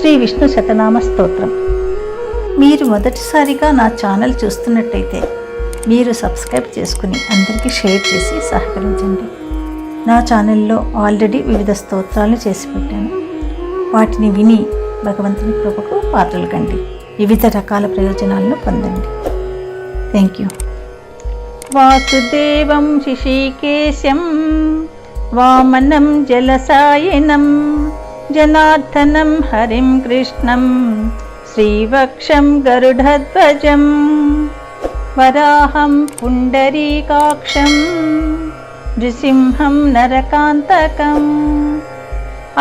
శ్రీ విష్ణు శతనామ స్తోత్రం. మీరు మొదటిసారిగా నా ఛానల్ చూస్తున్నట్టయితే మీరు సబ్స్క్రైబ్ చేసుకుని అందరికీ షేర్ చేసి సహకరించండి. నా ఛానల్లో ఆల్రెడీ వివిధ స్తోత్రాలు చేసి పెట్టాను. వాటిని విని భగవంతుని కృపకు పాత్రలు కండి. వివిధ రకాల ప్రయోజనాలను పొందండి. Thank you. వాసుదేవం శిశీకేశం వామనం జలసాయనం जनार्दनं हरिं कृष्णं श्रीवक्षं गरुडध्वजम् वराहं पुण्डरीकाक्षं नृसिंहं नरकान्तकम्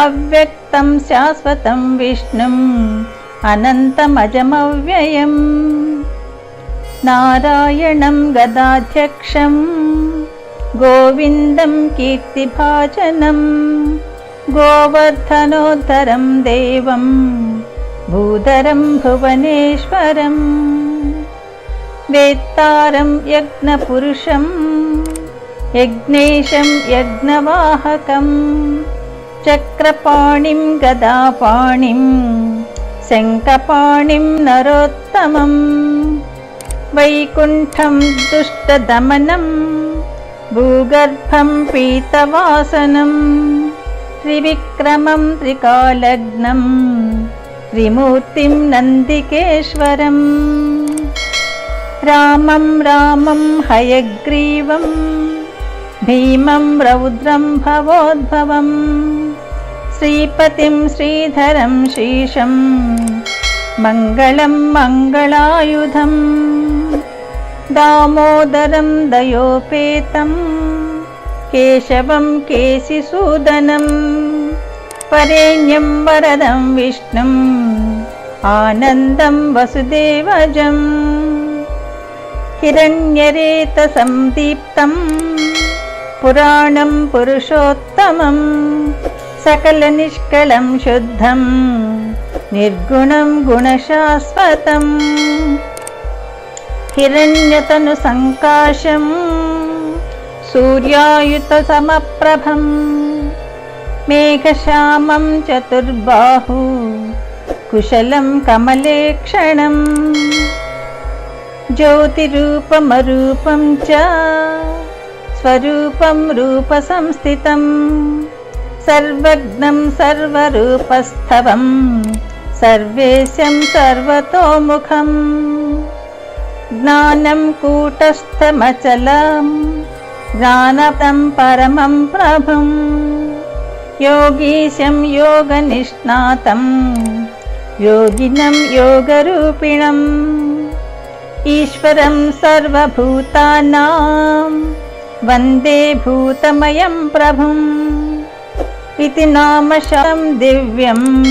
अव्यक्तं शाश्वतं विष्णुम् अनन्तमजमव्ययम् नारायणं गदाध्यक्षं गोविन्दं कीर्तिभाजनम् गोवर्धनोत्तरं देवं भूधरं भुवनेश्वरम् वेत्तारं यज्ञपुरुषं यज्ञेशं यज्ञवाहकं चक्रपाणिं गदापाणिं शङ्कपाणिं नरोत्तमम् वैकुण्ठं दुष्टदमनं भूगर्भं पीतवासनम् त्रिविक्रमं त्रिकालग्नं त्रिमूर्तिं नन्दिकेश्वरम्। रामं रामं हयग्रीवं भीमं रौद्रं भवोद्भवम्। श्रीपतिं श्रीधरं शीषं मङ्गलं मङ्गलायुधम्। दामोदरं दयोपेतम्। केशवं केशिसूदनं परेण्यं वरदं विष्णुम् आनन्दं वसुदेवजम् हिरण्यरेतसं दीप्तं पुराणं पुरुषोत्तमं सकलनिष्कलं शुद्धं निर्गुणं गुणशाश्वतम् हिरण्यतनुसङ्काशम् सूर्यायुतसमप्रभं मेघश्यामं चतुर्बाहु कुशलं कमलेक्षणम् ज्योतिरूपमरूपं च स्वरूपं रूपसंस्थितं सर्वज्ञं सर्वरूपस्थवं सर्वेशं सर्वतोमुखम् ज्ञानं कूटस्थमचलम् परमं प्रभुं। योगीशं योगनिष्णातं। योगिनं योगरूपिणम्। ईश्वरं सर्वभूतानां। वन्दे भूतमयं प्रभुम्। इति नाम शं दिव्यम्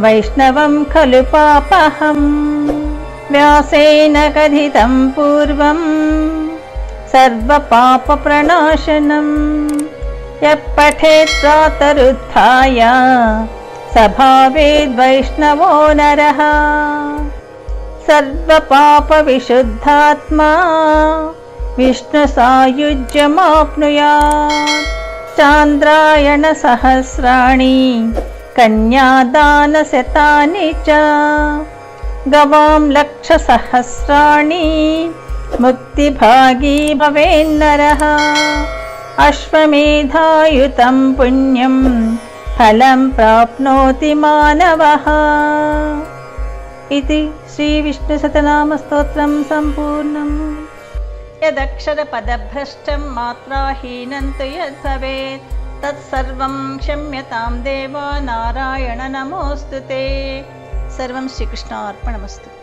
वैष्णवं खलु पापहं व्यासेन कथितं पूर्वं सर्वपापप्रणाशनं। यः पठेत् प्रातरुत्थाय सभावेद्वैष्णवो नरः। सर्वपापविशुद्धात्मा विष्णुसायुज्यमाप्नुयात्। चान्द्रायणसहस्राणि कन्यादानशतानि च। गवां लक्षसहस्राणि मुक्तिभागी भवेन्नरः अश्वमेधायुतं पुण्यं फलं प्राप्नोति मानवः इति श्रीविष्णुशतनामस्तोत्रं सम्पूर्णम् यदक्षरपदभ्रष्टं मात्राहीनं तु यद्भवेत् तत्सर्वं क्षम्यतां देव नारायण नमोऽस्तु ते सर्वं श्रीकृष्णार्पणमस्तु